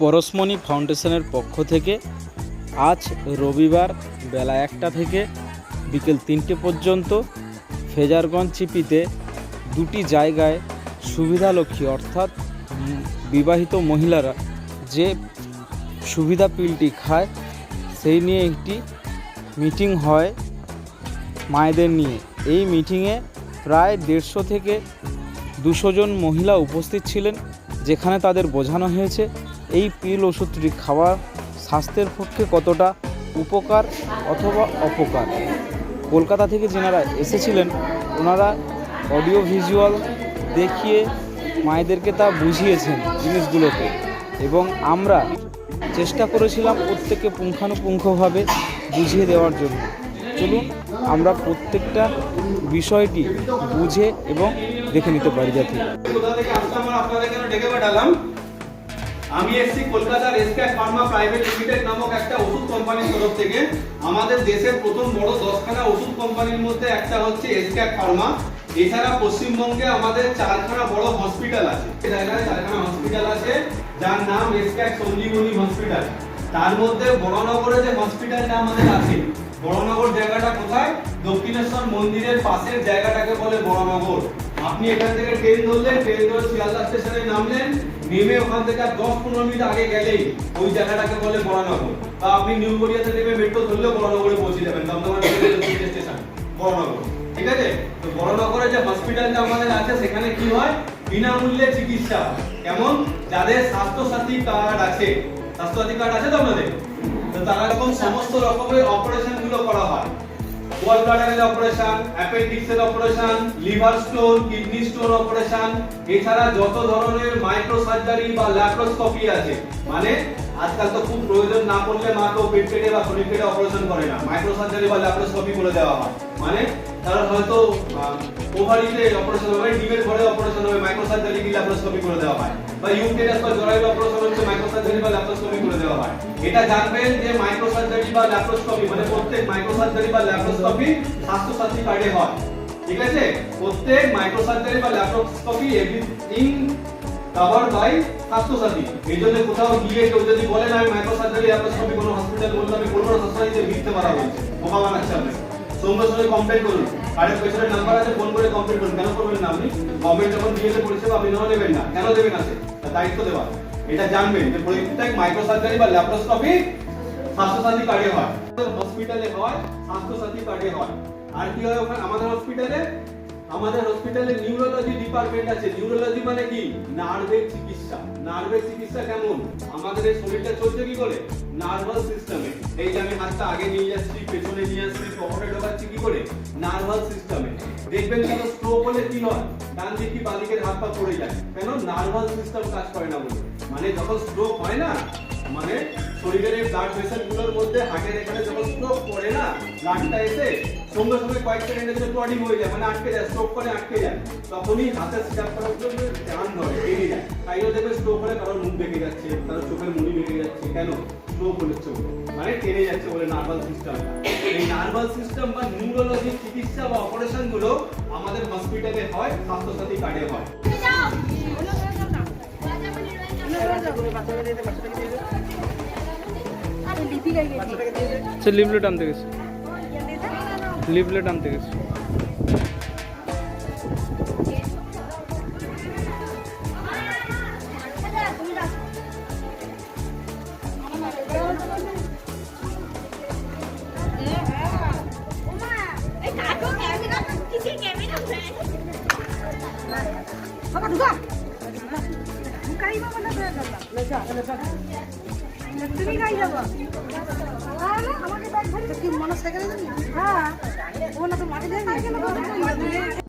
পরশমণি ফাউন্ডেশনের পক্ষ থেকে আজ রবিবার বেলা একটা থেকে বিকেল তিনটে পর্যন্ত ফেজারগঞ্জ চিপিতে দুটি জায়গায় সুবিধালক্ষ্মী অর্থাৎ বিবাহিত মহিলারা যে সুবিধা পিলটি খায়, সেই নিয়ে একটি মিটিং হয় মায়েদের নিয়ে। এই মিটিংয়ে প্রায় দেড়শো থেকে দুশো জন মহিলা উপস্থিত ছিলেন, যেখানে তাদের বোঝানো হয়েছে এই পিল ওষুধটি খাওয়া স্বাস্থ্যের পক্ষে কতটা উপকার অথবা অপকার? কলকাতা থেকে যেনারা এসেছিলেন, ওনারা অডিও ভিজুয়াল দেখিয়ে মায়েদেরকে তা বুঝিয়েছেন জিনিসগুলোকে এবং আমরা চেষ্টা করেছিলাম প্রত্যেককে পুঙ্খানুপুঙ্খভাবে বুঝিয়ে দেওয়ার জন্য। চলুন, আমরা প্রত্যেকটা বিষয়টি বুঝে এবং দেখে নিতে পারি যাতে। আমি এসছি কলকাতার এসক্যাট ফার্মা প্রাইভেট লিমিটেড নামক একটা ওষুধ কোম্পানির তরফ থেকে। আমাদের দেশের প্রথম বড় দশখানা ওষুধ কোম্পানির মধ্যে একটা হচ্ছে এসক্যাট ফার্মা। এছাড়া পশ্চিমবঙ্গে আমাদের চারখানা বড় হসপিটাল আছে। চারখানা হসপিটাল আছে, যার নাম এসক্যাট সঞ্জীবনী হসপিটাল। তার মধ্যে বড়নগরে যে হসপিটালটা আমাদের আছে, বড়নগর জায়গাটা কোথায়? দক্ষিণেশ্বর মন্দিরের পাশের জায়গাটাকে বলে বড়নগর। আপনি এখান থেকে ট্রেন ধরলেন ট্রেন ধরে শিয়ালদা স্টেশনে নামলেন, নেমে ওখান থেকে আর দশ পনেরো মিনিট আগে গেলেই ওই জায়গাটাকে বলে বড়নগর বা আপনি নিউ গড়িয়াতে নেমে মেট্রো ধরলেও বড়নগরে পৌঁছে যাবেন দমদমা স্টেশন বড়নগর ঠিক আছে? তো বড়নগরে যে হসপিটালটা আমাদের আছে, সেখানে কি হয়? বিনামূল্যে চিকিৎসা। কেমন? যাদের স্বাস্থ্য সাথী কার্ড আছে। স্বাস্থ্য সাথী কার্ড আছে তো আপনাদের? তো তারা এরকম সমস্ত রকমের অপারেশনগুলো করা হয়। গল ব্লাডারের operation অ্যাপেন্ডিক্সের operation liver stone kidney stone operation এছাড়া যত ধরনের মাইক্রো সার্জারি বা ল্যাপ্রোস্কোপি আছে মানে আজকাল তো খুব প্রয়োজন না পড়লে মা তো পেট কেটে বা শরীর কেটে অপারেশন করে না। মাইক্রো সার্জারি বা ল্যাপ্রোস্কোপি করে দেওয়া হয়। মানে তারা হয়তো ওভারিতে অপারেশন হবে, ডিমের ঘরে অপারেশন হবে মাইক্রো সার্জারি কি ল্যাপ্রোস্কোপি করে দেওয়া হয়? বা ইউটেরাস বা জরায়ু অপারেশন হচ্ছে মাইক্রো সার্জারি বা ল্যাপ্রোস্কোপি করে দেওয়া হয়। এটা জানবেন যে মাইক্রো সার্জারি বা ল্যাপ্রোস্কোপি মানে প্রত্যেক মাইক্রো সার্জারি বা ল্যাপ্রোস্কোপি স্বাস্থ্য সাথী কার্ডে হয়। ঠিক আছে? প্রত্যেক মাইক্রো সার্জারি বা laparoscopy everything cover by Swasthyasathi এই জন্য কোথাও গিয়ে কেউ যদি বলেন আমি মাইক্রো সার্জারি ল্যাপ্রোস্কোপি কোনো হসপিটাল বলতে আমি বলব না সবসময় মিথ্যে মারা হয়েছে বোকা বানাচ্ছে আপনাকে সঙ্গে সঙ্গে কমপ্লেন করুন। আরেক পেছনের নাম্বার আছে ফোন করে কমপ্লেন করুন। কেন করবেন না আপনি? গভর্নমেন্ট যখন দিয়েছে পরিষেবা, আপনি নাও নেবেন না। কেন দেবেন তার দায়িত্ব দেওয়া। এটা জানবেন যে প্রত্যেক মাইক্রো সার্জারি বা ল্যাপ্রোস্কোপি স্বাস্থ্যসাথী কার্ডে হয়। হসপিটালে হয় স্বাস্থ্যসাথী কার্ডে হয়। আর কি হয় ওখানে? আমাদের হসপিটালে আমাদের হসপিটালে নিউরোলজি ডিপার্টমেন্ট আছে। নিউরোলজি মানে কি? নার্ভের চিকিৎসা। নার্ভের চিকিৎসা কেমন? আমাদের এই শরীরটা চলছে কি করে? নার্ভাস সিস্টেমে এই যে আমি হাতটা আগে নিয়ে যাচ্ছি, পেছনে নিয়ে আসছি, পকেটে ঢোকাচ্ছি কি করে? নার্ভাস সিস্টেমে দেখবেন কেন স্ট্রোক হলে কি হয়? ডান দিক কি, বাঁ দিকের হাত পা পড়ে যায়। কেন? নার্ভাস সিস্টেম কাজ করে না বলে। মানে যখন স্ট্রোক হয় না মানে শরীরের এই ব্লাড ভেসেলগুলোর মধ্যে হার্টের এখানে যখন স্ট্রোক করে না ব্লাডটা এসে সঙ্গে সঙ্গে কয়েক সেকেন্ডের জন্য ক্লডিং হয়ে যায় মানে আটকে যায় স্ট্রোক করে আটকে যায় তখনই হাতের স্ট্যাপ করার জন্য টান ধরে বেরিয়ে যায় তাই জন্য দেখবে স্ট্রোক হলে কারোর মুখ বেঁকে যাচ্ছে কারোর চোখের মুড়ি বেঁকে যাচ্ছে। কেন? স্ট্রোক হচ্ছে বলে মানে টেনে যাচ্ছে বলে নার্ভাস সিস্টেম এই নার্ভাস সিস্টেম বা নিউরোলজি চিকিৎসা বা অপারেশনগুলো আমাদের হসপিটালে হয় স্বাস্থ্যসাথী কার্ডে হয়। সে লিফলেট আনতে গেছে। লিফলেট আনতে গেছে। ঢুকা। ঢুকাই বাবা না তুমি গাই যাব। আমাকে ব্যাগ ধরে কি মনে সাইকেলে যাবি হ্যাঁ ও না তো মাঠে যাবি